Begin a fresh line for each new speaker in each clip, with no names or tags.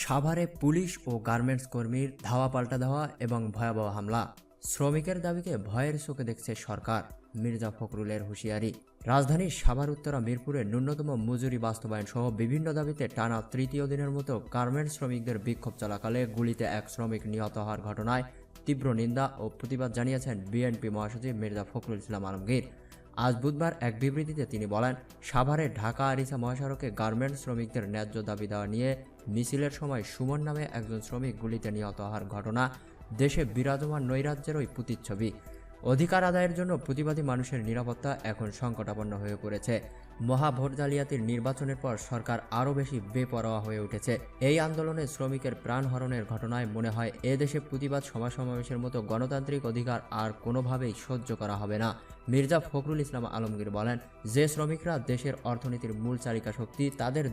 সাভারে পুলিশ ও গার্মেন্টস কর্মীর ধাওয়া পাল্টা ধাওয়া এবং ভয়াবহ হামলা। শ্রমিকের দাবিকে ভয়ের চোখে দেখছে সরকার, মির্জা ফখরুলের হুঁশিয়ারি। রাজধানীর সাভার উত্তরা মিরপুরে ন্যূনতম মজুরি বাস্তবায়ন সহ বিভিন্ন দাবিতে টানা তৃতীয় দিনের মতো গার্মেন্টস শ্রমিকদের বিক্ষোভ চলাকালে গুলিতে এক শ্রমিক নিহত হওয়ার ঘটনায় তীব্র নিন্দা ও প্রতিবাদ জানিয়েছেন বিএনপি মহাসচিব মির্জা ফখরুল ইসলাম আলমগীর। আজ বুধবার এক বিবৃতিতে তিনি বলেন, সাভারে ঢাকা আরিসা মহাসড়কে গার্মেন্টস শ্রমিকদের ন্যায্য দাবি দেওয়া নিয়ে মিছিলের সময় সুমন নামে একজন শ্রমিক গুলিতে নিহত হওয়ার ঘটনা দেশে বিরাজমান নৈরাজ্যেরই প্রতিচ্ছবি। অধিকার আদায়ের জন্য প্রতিবাদী মানুষের নিরাপত্তা এখন সংকটাপন্ন হয়ে পড়েছে। মহাভোট জালিয়াতির নির্বাচনের পর সরকার আরও বেশি বেপরোয়া হয়ে উঠেছে। এই আন্দোলনে শ্রমিকের প্রাণহরণের ঘটনায় মনে হয়, এ দেশে প্রতিবাদ সভা সমাবেশের মতো গণতান্ত্রিক অধিকার আর কোনোভাবেই সহ্য করা হবে না। মির্জা ফখরুল ইসলাম আলমগীর বলেন, যে শ্রমিকরা দেশের অর্থনীতির মূল চালিকা শক্তি, তাদের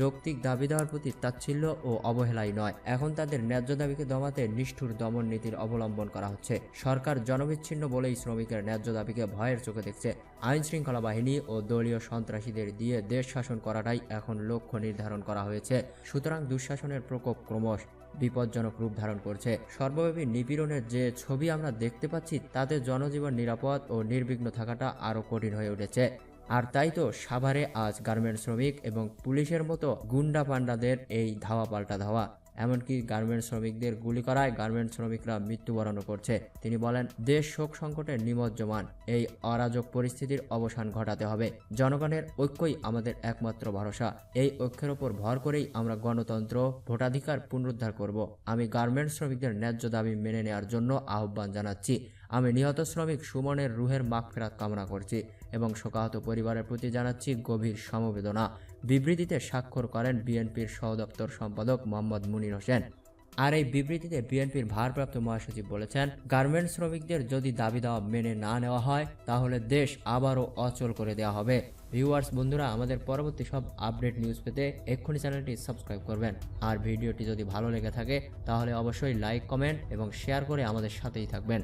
যৌক্তিক দাবি দেওয়ার প্রতি তাচ্ছিল্য ও অবহেলাই নয়। এখন তাদের ন্যায্য দাবিকে দমাতে নিষ্ঠুর দমন নীতির অবলম্বন করা হচ্ছে। সরকার জনবিচ্ছিন্ন বলেই শ্রমিকের ন্যায্য দাবিকে ভয়ের চোখে দেখছে। আইন শৃঙ্খলা বাহিনী ও দলীয় সন্ত্রাসীদের দিয়ে দেশ শাসন করাটাই এখন লক্ষ্য নির্ধারণ করা হয়েছে। সুতরাং দুঃশাসনের প্রকোপ ক্রমশ বিপজ্জনক রূপ ধারণ করছে। সর্বব্যাপী নিপীড়নের যে ছবি আমরা দেখতে পাচ্ছি, তাতে জনজীবন নিরাপদ ও নির্বিঘ্ন থাকাটা আরও কঠিন হয়ে উঠেছে। আর তাই তো সাভারে আজ গার্মেন্ট শ্রমিক এবং পুলিশের মতো গুন্ডা পান্ডাদের এই ধাওয়া পাল্টা ধাওয়া। এমনকি গার্মেন্ট শ্রমিকদের গুলি করায় গার্মেন্ট শ্রমিকরা মৃত্যুবরণও করছে। তিনি বলেন, দেশ শোক সংকটে নিমজ্জমান। এই অরাজক পরিস্থিতির অবসান ঘটাতে হবে। জনগণের ঐক্যই আমাদের একমাত্র ভরসা। এই ঐক্যের ওপর ভর করেই আমরা গণতন্ত্র, ভোটাধিকার পুনরুদ্ধার করব। আমি গার্মেন্ট শ্রমিকদের ন্যায্য দাবি মেনে নেওয়ার জন্য আহ্বান জানাচ্ছি। আমি নিহত শ্রমিক সুমনের রুহের মাগফেরাত কামনা করছি এবং শোকাহত পরিবারের প্রতি জানাচ্ছি গভীর সমবেদনা। বিবৃতিতে স্বাক্ষর করেন বিএনপির সহদপ্তর সম্পাদক মোহাম্মদ মুনির হোসেন। আর এই বিবৃতিতে বিএনপির ভারপ্রাপ্ত মহাসচিব বলেছেন গার্মেন্টস শ্রমিকদের যদি দাবি দাওয়া মেনে না নেওয়া হয়, তাহলে দেশ আবারও অচল করে দেওয়া হবে। ভিউয়ার্স, বন্ধুরা, আমাদের পরবর্তী সব আপডেট নিউজ পেতে এক্ষুনি চ্যানেলটি সাবস্ক্রাইব করবেন। আর ভিডিওটি যদি ভালো লেগে থাকে, তাহলে অবশ্যই লাইক, কমেন্ট এবং শেয়ার করে আমাদের সাথেই থাকবেন।